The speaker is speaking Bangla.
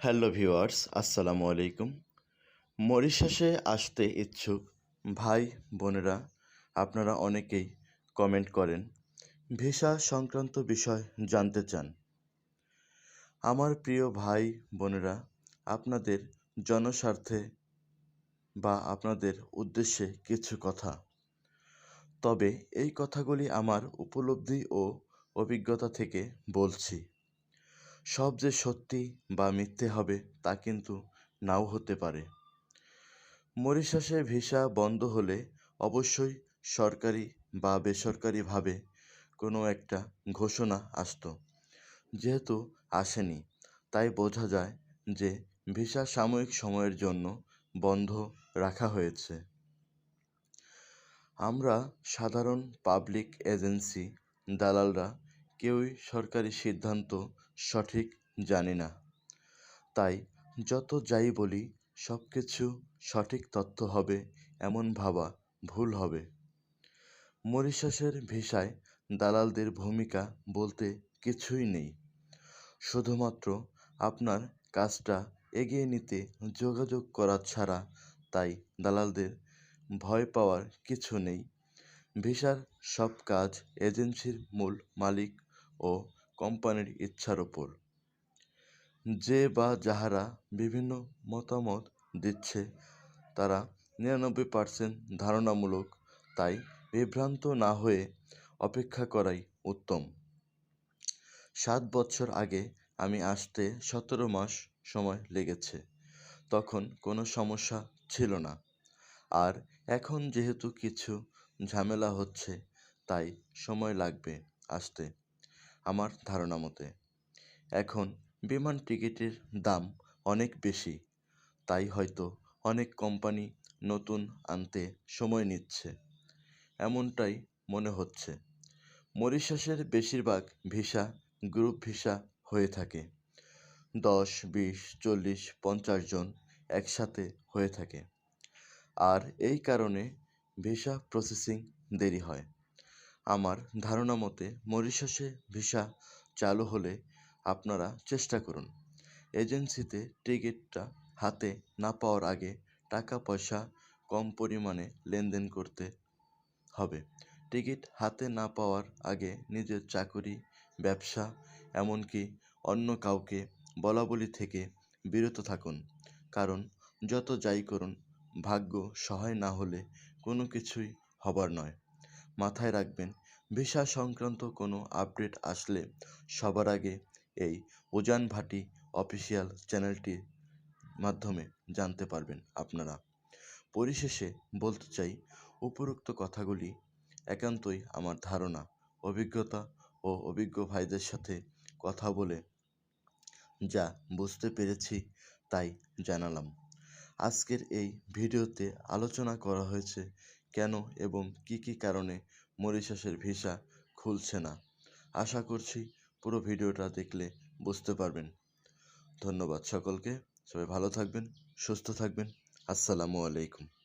হ্যালো ভিউয়ার্স, আসসালামু আলাইকুম। মরিশাসে আসতে ইচ্ছুক ভাই, বোনেরা, আপনারা অনেকেই কমেন্ট করেন, ভিসা সংক্রান্ত বিষয় জানতে চান। আমার প্রিয় ভাই, বোনেরা, আপনাদের জনস্বার্থে বা আপনাদের উদ্দেশ্যে কিছু কথা। তবে এই কথাগুলি আমার উপলব্ধি ও অভিজ্ঞতা থেকে বলছি। সব যে সত্যি বা মিথ্যে হবে তা কিন্তু নাও হতে পারে। মরিশাসে ভিসা বন্ধ হলে অবশ্যই সরকারি বা বেসরকারিভাবে কোনো একটা ঘোষণা আসতো। যেহেতু আসেনি, তাই বোঝা যায় যে ভিসা সাময়িক সময়ের জন্য বন্ধ রাখা হয়েছে। আমরা সাধারণ পাবলিক এজেন্সি দালালরা কেউই সরকারি সিদ্ধান্ত সঠিক জানি না। তাই যত যাই বলি সব কিছু সঠিক তথ্য হবে, এমন ভাবা ভুল হবে। মরিশাসের ভিসায় দালালদের ভূমিকা বলতে কিছুই নেই। শুধুমাত্র আপনার কাজটা এগিয়ে নিতে যোগাযোগ করা ছাড়া তাই দালালদের ভয় পাওয়ার কিছু নেই। ভিসার সব কাজ এজেন্সির মূল মালিক ও কোম্পানির ইচ্ছার ওপর যে বা যাহারা বিভিন্ন মতামত দিচ্ছে, তারা নিরানব্বই পার্সেন্ট ধারণামূলক। তাই বিভ্রান্ত না হয়ে অপেক্ষা করাই উত্তম। সাত বছর আগে আমি আসতে সতেরো মাস সময় লেগেছে। তখন কোনো সমস্যা ছিল না। আর এখন যেহেতু কিছু ঝামেলা হচ্ছে, তাই সময় লাগবে আসতে। আমার ধারণা মতে। এখন বিমান টিকিটের দাম অনেক বেশি, তাই হয়তো অনেক কোম্পানি নতুন আনতে সময় নিচ্ছে। এমনটাই মনে হচ্ছে। মরিশাসের বেশিরভাগ ভিসা গ্রুপ ভিসা হয়ে থাকে। দশ, বিশ, চল্লিশ, পঞ্চাশ জন একসাথে হয়ে থাকে। আর এই কারণে ভিসা প্রসেসিং দেরি হয়। আমার ধারণা মতে মরিশাসে ভিসা চালু হলে আপনারা চেষ্টা করুন। এজেন্সিতে টিকিটটা হাতে না পাওয়ার আগে টাকা পয়সা কম পরিমাণে লেনদেন করতে হবে। টিকিট হাতে না পাওয়ার আগে নিজের চাকুরি, ব্যবসা, এমনকি অন্য কাউকে বলাবলি থেকে বিরত থাকুন। কারণ যত যাই করুন, ভাগ্য সহায় না হলে কোনো কিছুই হবার নয়। মাথায় রাখবেন। ভিসা সংক্রান্ত কোনো আপডেট আসলে সবার আগে এই উজান ভাটি অফিসিয়াল চ্যানেলটির মাধ্যমে জানতে পারবেন আপনারা। পরিশেষে বলতে চাই, উপরোক্ত কথাগুলি একান্তই আমার ধারণা, অভিজ্ঞতা ও অভিজ্ঞ ভাইদের সাথে কথা বলে যা বুঝতে পেরেছি তাই জানালাম। আজকের এই ভিডিওতে আলোচনা করা হয়েছে কেন এবং কি কি কারণে মরিশাসের ভিসা খুলছে না? আশা করছি পুরো ভিডিওটা দেখলে বুঝতে পারবেন। ধন্যবাদ সকলকে। সবাই ভালো থাকবেন, সুস্থ থাকবেন। আসসালামু আলাইকুম।